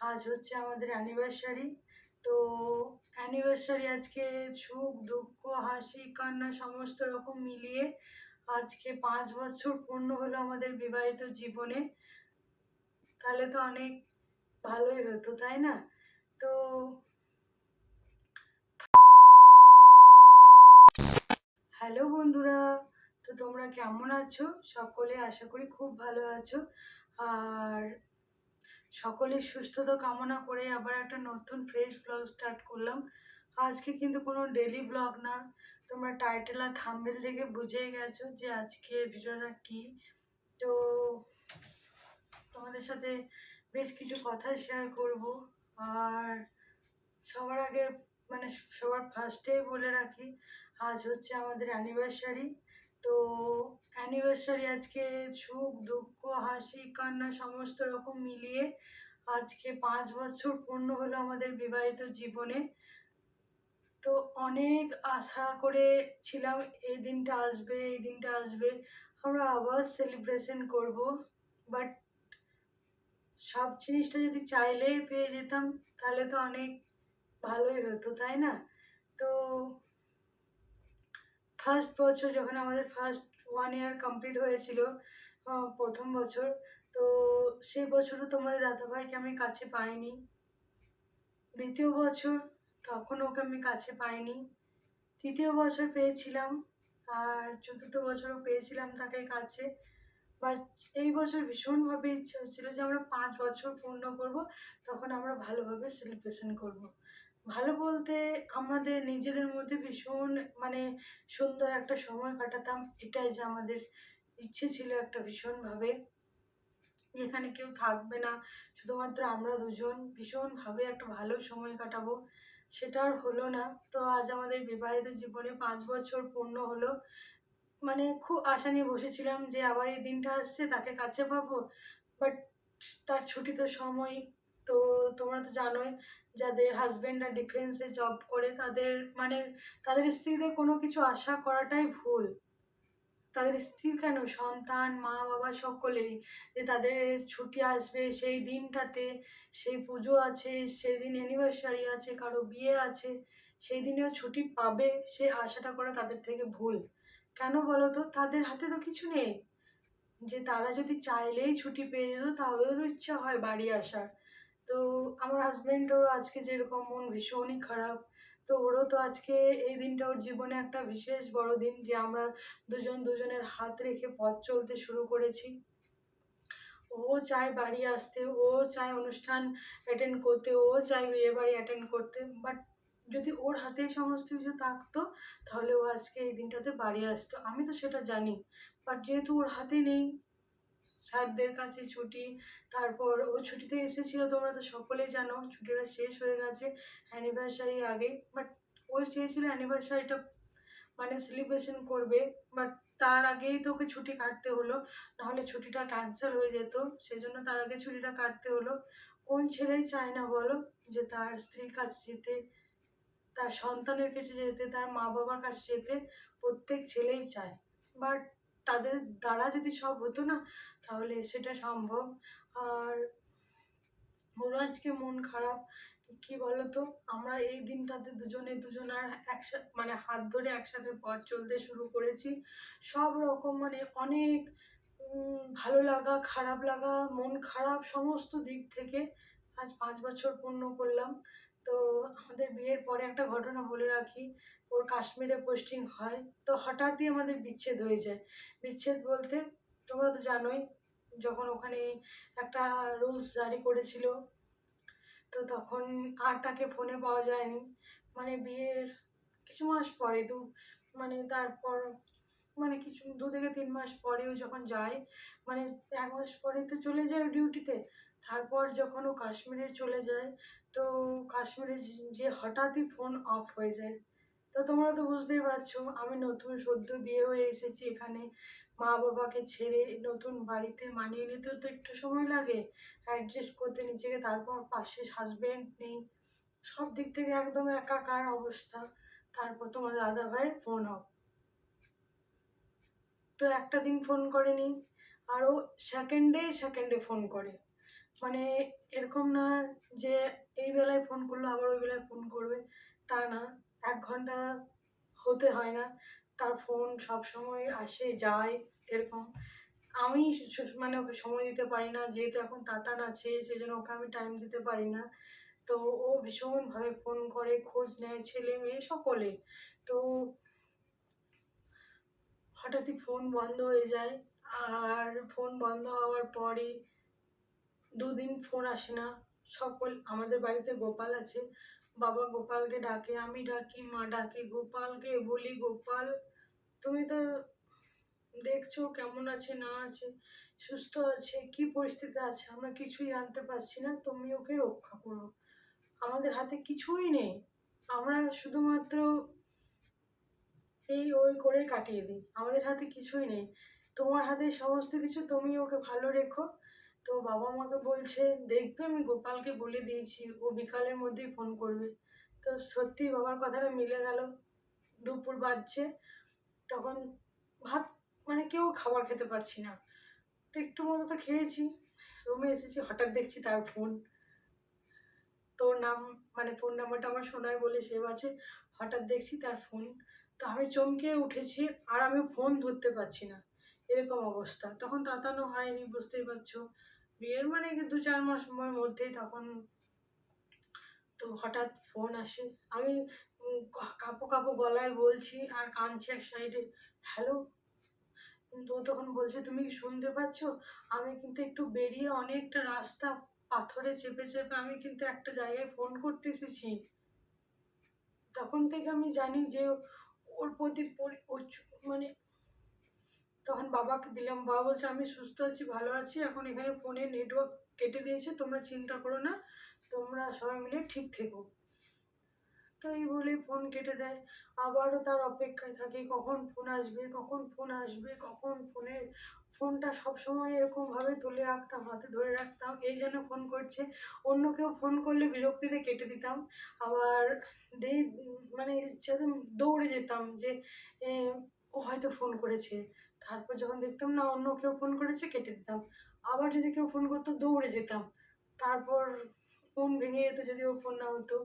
আজ হচ্ছে আমাদের অ্যানিভার্সারি তো অ্যানিভার্সারি আজকে সুখ, দুঃখ, হাসি, কান্না সমস্ত রকম মিলিয়ে আজকে পাঁচ বছর পূর্ণ হলো আমাদের বিবাহিত জীবনে। তাহলে তো অনেক ভালোই হতো, তাই না? তো হ্যালো বন্ধুরা, তো তোমরা কেমন আছো? সকলে আশা করি খুব ভালো আছো। আর সকলের সুস্থতা কামনা করে আবার একটা নতুন ফ্রেশ ব্লগ স্টার্ট করলাম। আজকে কিন্তু কোনো ডেলি ব্লগ না। তোমরা টাইটেল আর থাম্বেল দেখে বুঝেই গেছো যে আজকে ভিডিওটা কি। তো তোমাদের সাথে বেশ কিছু কথা শেয়ার করব। আর সবার আগে মানে সবার ফার্স্টে বলে রাখি, আজ হচ্ছে আমাদের অ্যানিভার্সারি তো অ্যানিভার্সারি আজকে সুখ, দুঃখ, হাসি, কান্না সমস্ত রকম মিলিয়ে আজকে পাঁচ বছর পূর্ণ হলো আমাদের বিবাহিত জীবনে। তো অনেক আশা করে ছিলাম এই দিনটা আসবে, এই দিনটা আসবে। আমরা আবার সেলিব্রেশন করব। বাট সব জিনিসটা যদি চাইলেই পেয়ে যেতাম, তাহলে তো অনেক ভালোই হতো, তাই না? তো ফার্স্ট বছর যখন আমাদের ফার্স্ট ওয়ান ইয়ার কমপ্লিট হয়েছিল প্রথম বছর, তো সেই বছরও তোমাদের দাদাভাইকে আমি কাছে পাইনি। দ্বিতীয় বছর তখন ওকে আমি কাছে পাইনি। তৃতীয় বছর পেয়েছিলাম, আর চতুর্থ বছরও পেয়েছিলাম তাকে কাছে। বা এই বছর ভীষণভাবে ইচ্ছা হচ্ছিল যে আমরা পাঁচ বছর পূর্ণ করব, তখন আমরা ভালোভাবে সেলিব্রেশন করব। ভালো বলতে আমাদের নিজেদের মধ্যে ভীষণ মানে সুন্দর একটা সময় কাটাতাম। এটাই যে আমাদের ইচ্ছে ছিল একটা ভীষণভাবে। যেখানে কেউ থাকবে না, শুধুমাত্র আমরা দুজন। ভীষণভাবে একটা ভালো সময় কাটাবো, সেটা আর হলো না। তো আজ আমাদের বিবাহিত জীবনে পাঁচ বছর পূর্ণ হলো। মানে খুব আশা নিয়ে বসেছিলাম যে আবার এই দিনটা আসছে, তাকে কাছে পাবো। বাট তার ছুটি তো সময় তোমরা তো জানোই যাদের হাজব্যান্ডরা ডিফেন্সে জব করে, তাদের মানে তাদের স্ত্রীদের কোনো কিছু আশা করাটাই ভুল। তাদের স্ত্রী কেন? সন্তান, মা, বাবা সকলেরই। যে তাদের ছুটি আসবে সেই দিনটাতে, সেই পুজো আছে, সেই দিন অ্যানিভার্সারি আছে, কারও বিয়ে আছে, সেই দিনেও ছুটি পাবে, সে আশাটা করা তাদের থেকে ভুল। কেন বলো তো? তাদের হাতে তো কিছু নেই। যে তারা যদি চাইলেই ছুটি পেয়ে যেত তাদেরও ইচ্ছা হয় বাড়ি আসার। তো আমার হাজব্যান্ডও আজকে যেরকম মন ভীষণই খারাপ, তো ওরও তো আজকে এই দিনটা ওর জীবনে একটা বিশেষ বড় দিন যে আমরা দুজন দুজনের হাত রেখে পথ চলতে শুরু করেছি। ও চায় বাড়ি আসতে, ও চায় অনুষ্ঠান অ্যাটেন্ড করতে, ও চায় বিয়ে বাড়ি অ্যাটেন্ড করতে বাট যদি ওর হাতে সমস্ত কিছু থাকতো, তাহলে ও আজকে এই দিনটাতে বাড়ি আসতো। আমি তো সেটা জানি বাট যেহেতু ওর হাতে নেই স্যারদের কাছে ছুটি, তারপর ও ছুটিতে এসেছিল তোমরা তো সকলেই জানো, ছুটিটা শেষ হয়ে গেছে অ্যানিভার্সারি আগে বাট ও চেয়েছিল অ্যানিভার্সারিটা মানে সেলিব্রেশন করবে বাট তার আগেই তো ওকে ছুটি কাটতে হলো, নাহলে ছুটিটা ক্যান্সেল হয়ে যেত, সেজন্য তার আগে ছুটিটা কাটতে হলো। কোন ছেলেই চায় না বলো, যে তার স্ত্রীর কাছে যেতে, তার সন্তানের কাছে যেতে, তার মা বাবার কাছে যেতে প্রত্যেক ছেলেই চায় বাট তাদের দ্বারা যদি সব হতো না, তাহলে সেটা সম্ভব। আর ওর আজকে মন খারাপ, কি বলতো? আমরা এই দিনটাতে দুজনে দুজনার একসাথে মানে হাত ধরে একসাথে পথ চলতে শুরু করেছি। সব রকম মানে অনেক ভালো লাগা, খারাপ লাগা, মন খারাপ, সমস্ত দিক থেকে আজ পাঁচ বছর পূর্ণ করলাম। তো আমাদের বিয়ের পরে একটা ঘটনা বলে রাখি, ওর কাশ্মীরে পোস্টিং হয়, তো হঠাৎই আমাদের বিচ্ছেদ হয়ে যায়। বিচ্ছেদ বলতে তোমরা তো জানোই, যখন ওখানে একটা রুলস জারি করেছিল, তো তখন আর তাকে ফোনে পাওয়া যায়নি। মানে বিয়ের কিছু মাস পরে, দু মানে তারপর মানে কিছু দু থেকে তিন মাস পরেও যখন যায় মানে এক মাস পরে তো চলে যায় ডিউটিতে তারপর যখন ও কাশ্মীরে চলে যায়, তো কাশ্মীরে যে- হঠাৎই ফোন অফ হয়ে যায়। তো তোমরা তো বুঝতেই পারছ, আমি নতুন সদ্য বিয়ে হয়ে এসেছি এখানে, মা বাবাকে ছেড়ে নতুন বাড়িতে মানিয়ে নিতেও তো একটু সময় লাগে অ্যাডজাস্ট করতে নিজেকে, তারপর পাশে হাজবেন্ড নেই, সব দিক থেকে একদম একাকার অবস্থা। তারপর তোমার দাদা ভাইয়ের ফোন অফ তো একটা দিন ফোন করেনি আরও সেকেন্ডে সেকেন্ডে ফোন করে। মানে এরকম না যে এই বেলায় ফোন করল, আবার ওই বেলায় ফোন করবে, তা না। এক ঘণ্টা হতে হয় না, তার ফোন সব সময় আসে, যায়, এরকম। আমি মানে ওকে সময় দিতে পারি না, যেহেতু এখন তাতান আছে, সেজন্য ওকে আমি টাইম দিতে পারি না। তো ও ভীষণভাবে ফোন করে, খোঁজ নেয় ছেলে মেয়ে সকলে। তো হঠাৎই ফোন বন্ধ হয়ে যায়। আর ফোন বন্ধ হওয়ার পরে দুদিন ফোন আসে না। সকল, আমাদের বাড়িতে গোপাল আছে। বাবা গোপালকে ডাকে, আমি ডাকি, মা ডাকে, গোপালকে বলি, গোপাল, তুমি তো দেখছ কেমন আছে, না আছে, সুস্থ আছে, কি পরিস্থিতি আছে? আমরা কিছুই জানতে পারছি না, তুমি ওকে রক্ষা করো। আমাদের হাতে কিছুই নেই। আমরা শুধুমাত্র এই ওই করে কাটিয়ে দিই। আমাদের হাতে কিছুই নেই। তোমার হাতে সমস্ত কিছু তুমি ওকে ভালো রেখো। তো বাবা মাকে বলছে, দেখবে, আমি গোপালকে বলে দিয়েছি। ও বিকালের মধ্যেই ফোন করবে। তো সত্যি বাবার কথাটা মিলে গেল। দুপুর বাজছে। তখন ভাত মানে কেউ খাবার খেতে পারছি না। তো একটু মতো তো খেয়েছি। রুমে এসেছি, হঠাৎ দেখছি তার ফোন তোর নাম মানে ফোন নাম্বারটা আমার শোনায় বলে সেভ আছে। হঠাৎ দেখছি তার ফোন তো আমি চমকে উঠেছি আর আমি ফোন ধরতে পারছি না। এরকম অবস্থা। তখন তাতানো হয়নি, বুঝতেই পারছ। বিয়ের মানে দু চার মাস মধ্যেই তখন তো হঠাৎ ফোন আসে। আমি কাপো কাঁপো গলায় বলছি আর কাঁদছি এক সাইডে হ্যালো তো তখন বলছে, তুমি কি শুনতে পাচ্ছ? আমি কিন্তু একটু বেরিয়ে অনেকটা রাস্তা পাথরে চেপে চেপে আমি কিন্তু একটা জায়গায় ফোন করতে এসেছি। তখন থেকে আমি জানি যে ওর প্রতি মানে তখন বাবাকে দিলাম, বাবা বলছে, আমি সুস্থ আছি, ভালো আছি, এখন এখানে ফোনে নেটওয়ার্ক কেটে দিয়েছে, তোমরা চিন্তা করো না, তোমরা সবাই মিলে ঠিক থেকো। তো এই বলে ফোন কেটে দেয়। আবারও তার অপেক্ষায় থাকি, কখন ফোন আসবে, কখন ফোন আসবে, কখন ফোনে, ফোনটা সবসময় এরকমভাবে তুলে রাখতাম, হাতে ধরে রাখতাম, এই যেন ফোন করছে। অন্য কেউ ফোন করলে বিরক্তিতে কেটে দিতাম। আবার দেই মানে দৌড়ে যেতাম যে ও হয়তো ফোন করেছে। তারপর যখন দেখতাম না, অন্য কেউ ফোন করেছে, কেটে দিতাম। আবার যদি কেউ ফোন করতো, দৌড়ে যেতাম। তারপর ফোন ভেঙে যেত, যদি ও ফোন না হতো।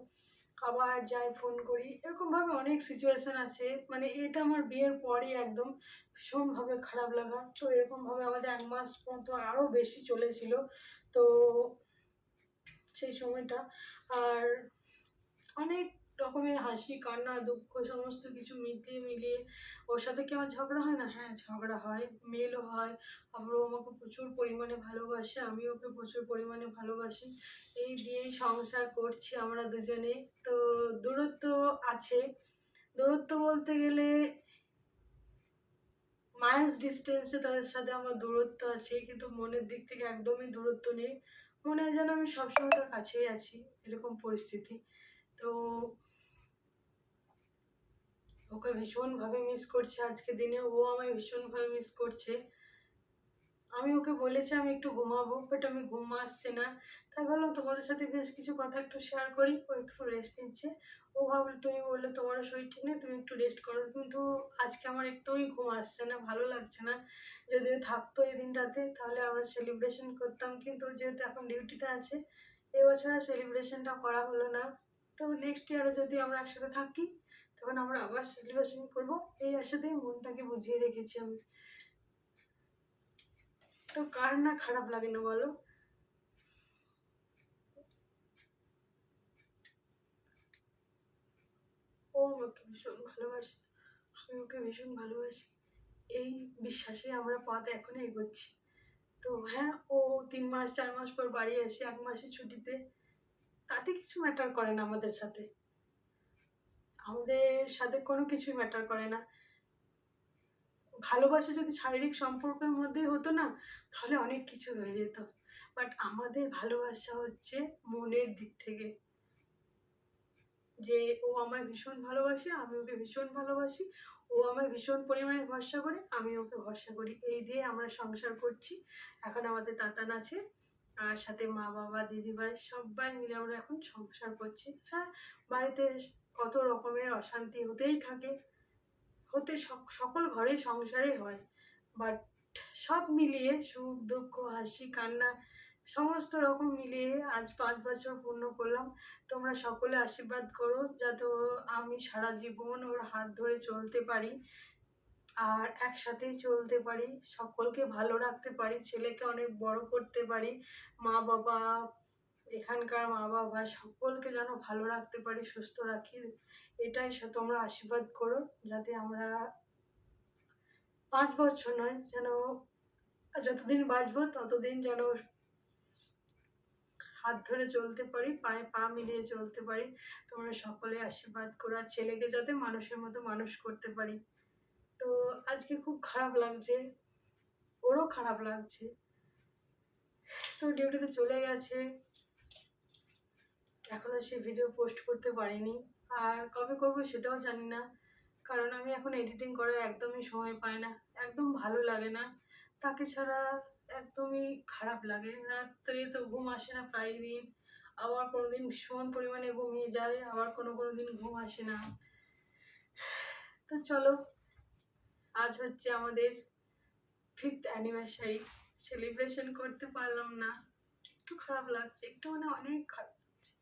আবার যাই ফোন করি, এরকমভাবে অনেক সিচুয়েশান আছে। মানে এটা আমার বিয়ের পরই একদম ভীষণভাবে খারাপ লাগা। তো এরকমভাবে আমাদের এক মাস পর্যন্ত আরও বেশি চলেছিল। তো সেই সময়টা। আর অনেক রকমের হাসি, কান্না, দুঃখ, সমস্ত কিছু মিলিয়ে মিলিয়ে ওর সাথে কি আমার ঝগড়া হয় না? হ্যাঁ ঝগড়া হয় মেলও হয়। আবার ও আমাকে প্রচুর পরিমাণে ভালোবাসে, আমি ওকে প্রচুর পরিমাণে ভালোবাসি। এই দিয়েই সংসার করছি আমরা দুজনে। তো দূরত্ব আছে। দূরত্ব বলতে গেলে মাইলস ডিস্টেন্সে তাদের সাথে আমার দূরত্ব আছে, কিন্তু মনের দিক থেকে একদমই দূরত্ব নেই। মনে হয় যেন আমি সবসময় তার কাছেই আছি, এরকম পরিস্থিতি। তো ওকে ভীষণভাবে মিস করছে আজকে দিনে, ও আমায় ভীষণভাবে মিস করছে। আমি ওকে বলেছি আমি একটু ঘুমাবো বাট আমি ঘুম আসছে না। তাই ভাবলাম তোমাদের সাথে বেশ কিছু কথা একটু শেয়ার করি, ও একটু রেস্ট নিচ্ছে। ও ভাবলো, তুমি বললে তোমারও শরীর ঠিক নেই, তুমি একটু রেস্ট করো। কিন্তু আজকে আমার একদমই ঘুম আসছে না, ভালো লাগছে না। যদি থাকতো এই দিনটাতে, তাহলে আমরা সেলিব্রেশন করতাম। কিন্তু যেহেতু এখন ডিউটিতে আছে, এবছর আর সেলিব্রেশনটা করা হলো না। তো নেক্সট ইয়ারে যদি আমরা একসাথে থাকি তখন আমরা আবার সেলিব্রেশন করব। এই আশাতেই মনটাকে বুঝিয়ে রেখেছি আমি। তো কার না খারাপ লাগে না বলো? ও আমাকে ভীষণ ভালোবাসে, আমি ওকে ভীষণ ভালোবাসি। এই বিশ্বাসে আমরা পথ এখনও এগোচ্ছি। তো হ্যাঁ ও তিন মাস, চার মাস পর বাড়ি আসে, এক মাসের ছুটিতে। তাতে কিছু ম্যাটার করে না আমাদের সাথে। আমাদের সাথে কোনো কিছুই ম্যাটার করে না। ভালোবাসা যদি শারীরিক সম্পর্কের মধ্যেই হতো না, তাহলে অনেক কিছু হয়ে যেত। বাট আমাদের ভালোবাসা হচ্ছে মনের দিক থেকে। যে ও আমায় ভীষণ ভালোবাসে, আমি ওকে ভীষণ ভালোবাসি। ও আমায় ভীষণ পরিমাণে ভরসা করে, আমি ওকে ভরসা করি। এই দিয়ে আমরা সংসার করছি। এখন আমাদের তাতান আছে, আর সাথে মা, বাবা, দিদিভাই সবাই মিলে আমরা এখন সংসার করছি। হ্যাঁ বাড়িতে কত রকমের অশান্তি হতেই থাকে। হতে সক- সকল ঘরে সংসারে হয়। বাট সব মিলিয়ে সুখ, দুঃখ, হাসি, কান্না, সমস্ত রকম মিলিয়ে আজ পাঁচ বছর পূর্ণ করলাম। তোমরা সকলে আশীর্বাদ করো যাতে আমি সারা জীবন ওর হাত ধরে চলতে পারি। আর একসাথেই চলতে পারি, সকলকে ভালো রাখতে পারি, ছেলেকে অনেক বড় করতে পারি মা বাবা এখানকার মা বাবা সকলকে যেন ভালো রাখতে পারি, সুস্থ রাখি, এটাই তোমরা আশীর্বাদ করো, যাতে আমরা পাঁচ বছর নয়, যেন যতদিন বাঁচবো ততদিন যেন হাত ধরে চলতে পারি, পায়ে পা মিলিয়ে চলতে পারি। তোমরা সকলে আশীর্বাদ করো, আর ছেলেকে যাতে মানুষের মতো মানুষ করতে পারি। তো আজকে খুব খারাপ লাগছে, ওরও খারাপ লাগছে। তো ডিউটিতে চলে গেছে। এখনও সে ভিডিও পোস্ট করতে পারিনি। আর কবে করব সেটাও জানি না। কারণ আমি এখন এডিটিং করার একদমই সময় পাই না। একদম ভালো লাগে না। তাকে ছাড়া একদমই খারাপ লাগে। রাত্রে তো ঘুম আসে না প্রায় দিন। আবার কোনো দিন ভীষণ পরিমাণে ঘুমিয়ে যায়। আবার কোনো কোনো দিন ঘুম আসে না। তো চলো, আজ হচ্ছে আমাদের ফিফথ অ্যানিভার্সারি সেলিব্রেশন করতে পারলাম না। একটু খারাপ লাগছে। একটু মানে অনেক খারাপ লাগছে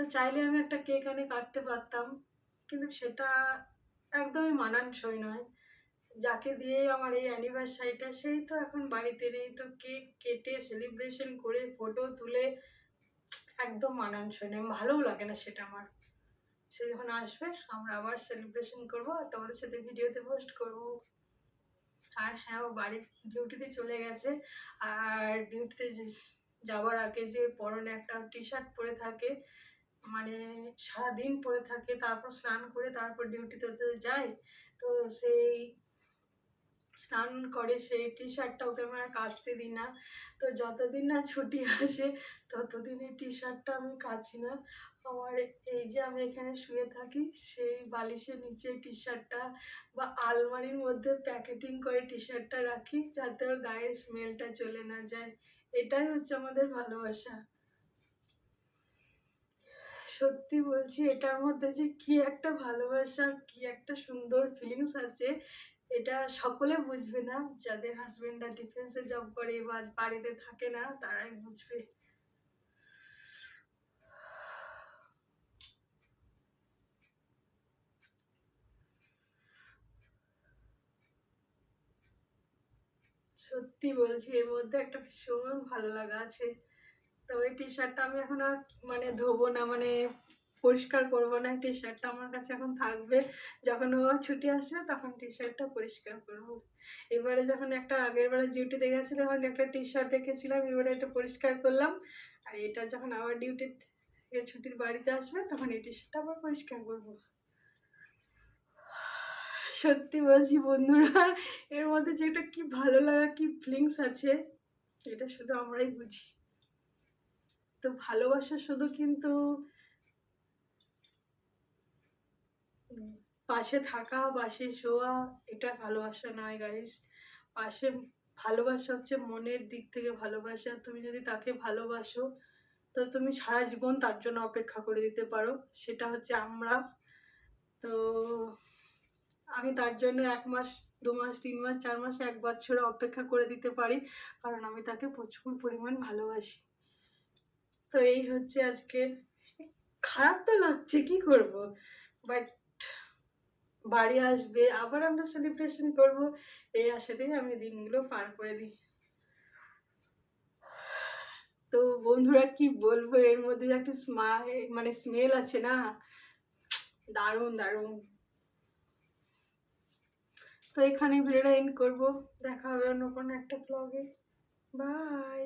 তো চাইলে আমি একটা কেক এনে কাটতে পারতাম, কিন্তু সেটা একদমই মানানসই নয়। যাকে দিয়ে আমার এই অ্যানিভার্সারিটা সেই তো এখন বাড়িতে নেই। তো কেক কেটে সেলিব্রেশন করে ফটো তুলে একদম মানানসই নয়, ভালোও লাগে না সেটা আমার। সে যখন আসবে, আমরা আবার সেলিব্রেশন করব আর তোমাদের সাথে ভিডিওতে পোস্ট করব। আর হ্যাঁ ও বাড়ির ডিউটিতে চলে গেছে। আর ডিউটিতে যাওয়ার আগে যে পরনে একটা টি শার্ট পরে থাকে মানে সারাদিন পরে থাকে, তারপর স্নান করে তারপর ডিউটিতে তো যায়, তো সেই স্নান করে সেই টি শার্টটা ওকে আমরা কাচতে দিই না। তো যতদিন না ছুটি আসে, ততদিন এই টি শার্টটা আমি কাচি না। আমার এই যে আমি এখানে শুয়ে থাকি, সেই বালিশের নিচে টি শার্টটা বা আলমারির মধ্যে প্যাকেটিং করে টি শার্টটা রাখি, যাতে ওর গায়ের স্মেলটা চলে না যায়। এটাই হচ্ছে আমাদের ভালোবাসা। সত্যি বলছি এটার মধ্যে যে কি একটা ভালোবাসা, কি একটা সুন্দর ফিলিংস আছে, এটা সকলে বুঝবে না। যাদের হাজবেন্ডরা ডিফেন্সে জব করে বা বাড়িতে থাকে না, তারাই বুঝবে। সত্যি বলছি, এর মধ্যে একটা ভীষণ ভালো লাগা আছে। তো ওই টি শার্টটা আমি এখন আর মানে ধোবো না মানে পরিষ্কার করব না। টি শার্টটা আমার কাছে এখন থাকবে। যখন ও ছুটি আসবে, তখন টি শার্টটা পরিষ্কার করব। এবারে যখন একটা আগের বারে ডিউটিতে গেছিলাম তখন একটা টি শার্ট রেখেছিলাম এবারে এটা পরিষ্কার করলাম। আর এটা যখন আবার ডিউটি ছুটির বাড়িতে আসবে, তখন এই টি শার্টটা আবার পরিষ্কার করব। সত্যি বলছি বন্ধুরা, এর মধ্যে যে একটা কি ভালো লাগা, কি ফিলিংস আছে, এটা শুধু আমরাই বুঝি। তো ভালোবাসা শুধু কিন্তু পাশে থাকা, পাশে শোয়া এটা ভালোবাসা নয় গাইস পাশে ভালোবাসা হচ্ছে মনের দিক থেকে ভালোবাসা। তুমি যদি তাকে ভালোবাসো, তো তুমি সারা জীবন তার জন্য অপেক্ষা করে দিতে পারো। সেটা হচ্ছে আমরা। তো আমি তার জন্য এক মাস, দু মাস, তিন মাস, চার মাস, এক বছর অপেক্ষা করে দিতে পারি। কারণ আমি তাকে প্রচুর পরিমাণ ভালোবাসি। তো এই হচ্ছে আজকে। খারাপ তো লাগছে, কি করব? বাট বাড়ি আসবে, আবার আমরা সেলিব্রেশন করব। এই আশাতেই আমি দিনগুলো পার করে দিই। তো বন্ধুরা, কি বলব? এর মধ্যে একটা স্মাইল মানে স্মেল আছে না? দারুণ দারুণ। তো এখানে ভিডিওটা এন্ড করব। দেখা হবে অন্য কোনো একটা ব্লগে বাই